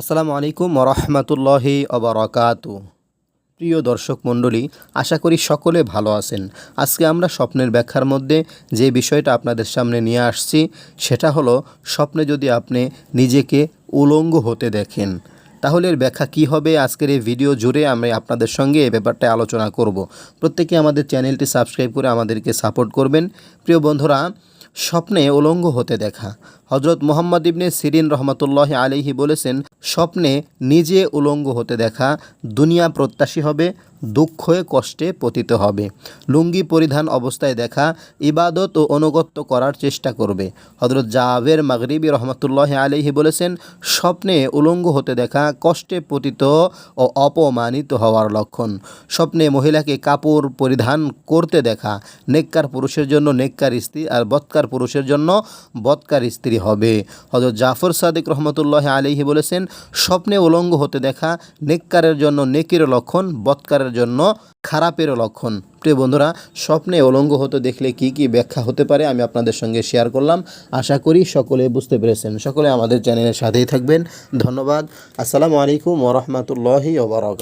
আসসালামু আলাইকুম ওরহমতুল্লাহি অবরাকাতু প্রিয় দর্শক মণ্ডলী, আশা করি সকলে ভালো আছেন। আজকে আমরা স্বপ্নের ব্যাখ্যার মধ্যে যে বিষয়টা আপনাদের সামনে নিয়ে আসছি, সেটা হলো স্বপ্নে যদি আপনি নিজেকে উলঙ্গ হতে দেখেন, তাহলে এর ব্যাখ্যা কী হবে? আজকের এই ভিডিও জুড়ে আমি আপনাদের সঙ্গে এই ব্যাপারটা আলোচনা করব। প্রত্যেকে আমাদের চ্যানেলটি সাবস্ক্রাইব করে আমাদেরকে সাপোর্ট করবেন। প্রিয় বন্ধুরা স্বপ্নে উলঙ্গ হতে দেখা। হজরত মোহাম্মদ ইবনে সিরিন রহমতুল্লাহ আলিহি বলেছেন, স্বপ্নে নিজে উলঙ্গ হতে দেখা, দুনিয়া প্রত্যাশী হবে দুঃখে কষ্টে পতিত হবে। লুঙ্গি পরিধান অবস্থায় দেখা, ইবাদত ও অনুগত্য করার চেষ্টা করবে। হজরত জাভের মাগরিবি রহমতুল্লাহ আলিহি বলেছেন, স্বপ্নে উলঙ্গ হতে দেখা কষ্টে পতিত ও অপমানিত হওয়ার লক্ষণ। স্বপ্নে মহিলাকে কাপড় পরিধান করতে দেখা, নেককার পুরুষের জন্য নেককার স্ত্রী আর বৎকার পুরুষের জন্য বৎকার স্ত্রী হবে। হজরত জাফর সাদিক রহমতুল্লাহ আলিহি বলেছেন, স্বপ্নে উলঙ্গ হতে দেখা নেককারের জন্য নেকির লক্ষণ, বৎকারের জন্য খারাপের লক্ষণ। প্রিয় বন্ধুরা, স্বপ্নে অলঙ্গ হতে দেখলে কি কি ব্যাখ্যা হতে পারে আমি আপনাদের সঙ্গে শেয়ার করলাম। আশা করি সকলে বুঝতে পেরেছেন। সকলে আমাদের চ্যানেলের সাথেই থাকবেন। ধন্যবাদ। আসসালামু আলাইকুম ওরহমতুল্লাহি ওবরাকাত